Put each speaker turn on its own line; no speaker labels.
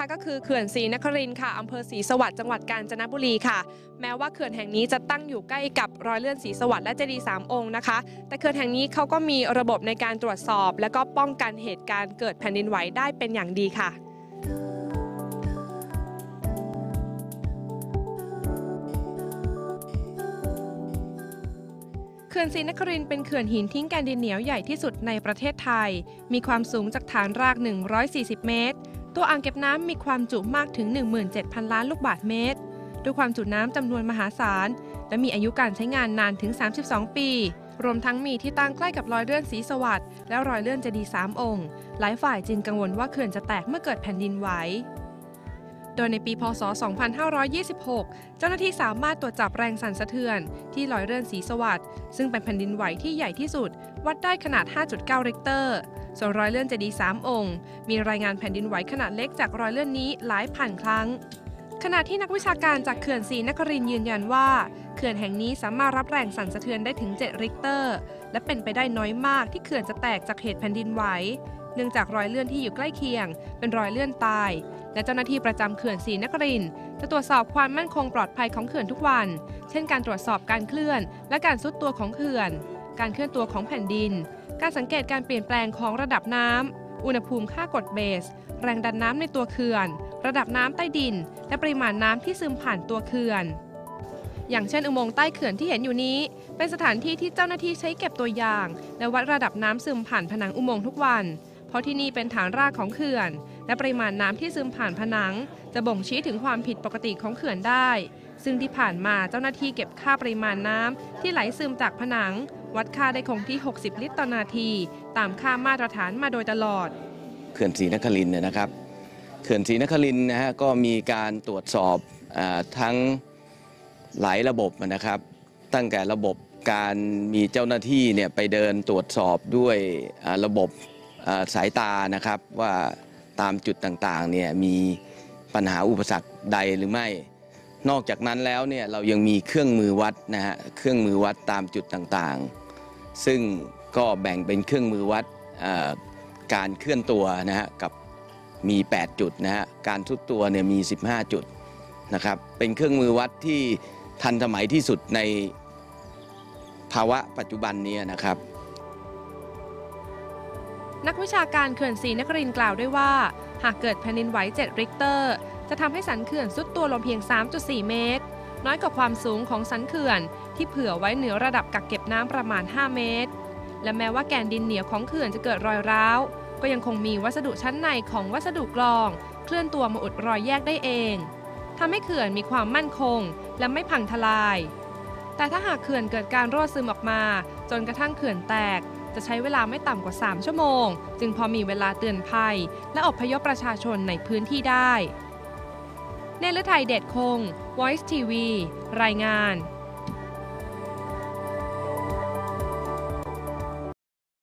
นะคะก็คือเขื่อนศรีนครินค่ะอำเภอศรีสวัสดิ์จังหวัดกาญจนบุรีค่ะ แม้ว่าเขื่อนแห่งนี้จะตั้งอยู่ใกล้กับรอยเลื่อนศรีสวัสดิ์และเจดีย์สามองค์นะคะ แต่เขื่อนแห่งนี้เขาก็มีระบบในการตรวจสอบ และก็ป้องกันเหตุการณ์เกิดแผ่นดินไหวได้เป็นอย่างดีค่ะเขื่อนศรีนครินเป็นเขื่อนหินทิ้งแกนดินเหนียวใหญ่ที่สุดในประเทศไทย มีความสูงจากฐานราก 140 เมตร ตัวอ่างเก็บน้ำมีความจุมากถึง 17,000 ล้านลูกบาศก์เมตร ด้วยความจุน้ำจำนวนมหาศาล และมีอายุการใช้งานนานถึง 32 ปี รวมทั้งมีที่ตั้งใกล้กับรอยเลื่อนสีสวัสด์และรอยเลื่อนเจดีย์สามองค์ หลายฝ่ายจึงกังวลว่าเขื่อนจะแตกเมื่อเกิดแผ่นดินไหว โดยในปีพศ 2526 เจ้าหน้าที่สามารถตรวจจับแรงสั่นสะเทือน ที่ลอยเลื่อนศรีสวัสด์ซึ่งเป็นแผ่นดินไหวที่ใหญ่ที่สุด วัดได้ขนาด 5.9 ริกเตอร์ ส่วนรอยเลื่อนเจดีย์สามองค์ มีรายงานแผ่นดินไหวขนาดเล็กจากรอยเลื่อนนี้หลายพันครั้งขณะที่นักวิชาการจากเขื่อนศรีนครินยืนยันว่า เขื่อนแห่งนี้สามารถรับแรงสั่นสะเทือนได้ถึง 7 ริกเตอร์ และเป็นไปได้น้อยมากที่เขื่อนจะแตกจากเหตุแผ่นดินไหว นื่องจากรอยเลื่อนที่อยู่ใกล้เคียง เป็นรอยเลื่อนตาย และเจ้าหน้าที่ประจำเขื่อนศรีนครินจะตรวจสอบความมั่นคงปลอดภัยของเขื่อนทุกวัน เช่น การตรวจสอบการเคลื่อน และการซุดตัวของเขื่อน การเคลื่อนตัวของแผ่นดิน การสังเกตการเปลี่ยนแปลงของระดับน้ำ อุณหภูมิค่ากดเบส แรงดันน้ำในตัวเขื่อน ระดับน้ำใต้ดิน และปริมาณน้ำที่ซึมผ่านตัวเขื่อน อย่างเช่นอุโมงค์ใต้เขื่อนที่เห็นอยู่นี้ เป็นสถานที่ที่เจ้าหน้าที่ใช้เก็บตัวอย่าง และวัดระดับน้ำซึมผ่านผนังอุโมงค์ทุกวัน เพราะที่นี่เป็นฐานรากของเขื่อน และปริมาณน้ำที่ซึมผ่านผนัง จะบ่งชี้ถึงความผิดปกติของเขื่อนได้ ซึ่งที่ผ่านมาเจ้าหน้าที่เก็บค่าปริมาณน้ำที่ไหลซึมจากผนัง วัดค่าได้คงที่ 60 ลิตรต่อนาที ตามค่ามาตรฐานมาโดยตลอด
เขื่อนศรีนครินเนี่ยนะครับ เขื่อนศรีนครินนะฮะก็มีการตรวจสอบอทั้งหลายระบบนะครับ ตั้งแต่ระบบการมีเจ้าหน้าที่เนี่ยไปเดินตรวจสอบด้วยระบบ สายตานะครับว่าตามจุดต่างๆเนี่ยมีปัญหาอุปสรรคใดหรือไม่ นอกจากนั้นแล้วเนี่ยเรายังมีเครื่องมือวัดนะฮะเครื่องมือวัดตามจุดต่างๆ ซึ่งก็แบ่งเป็นเครื่องมือวัดการเคลื่อนตัวนะฮะกับมี 8 จุดนะฮะการทุดตัวเนี่ยมี 15 จุดนะครับเป็นเครื่องมือวัดที่ทันสมัยที่สุดในภาวะปัจจุบันนี้นะครับ
นักวิชาการเขื่อนศรีนครินกล่าวด้วยว่า หากเกิดแผ่นดินไหว 7 ริกเตอร์ จะทำให้สันเขื่อนซุดตัวลงเพียง 3.4 เมตร น้อยกว่าความสูงของสันเขื่อน ที่เผื่อไว้เหนือระดับกักเก็บน้ำประมาณ 5 เมตร และแม้ว่าแกนดินเหนียวของเขื่อนจะเกิดรอยร้าว ก็ยังคงมีวัสดุชั้นในของวัสดุกรอง เคลื่อนตัวมาอุดรอยแยกได้เองทำให้เขื่อนมีความมั่นคง และไม่พังทลาย แต่ถ้าหากเขื่อนเกิดการรั่วซึมออกมา จนกระทั่งเขื่อนแตก จะใช้เวลาไม่ต่ำกว่า 3 ชั่วโมง จึงพอมีเวลาเตือนภัย และอบพยพประชาชนในพื้นที่ได้เนลฤทัยเดชคง Voice TV รายงาน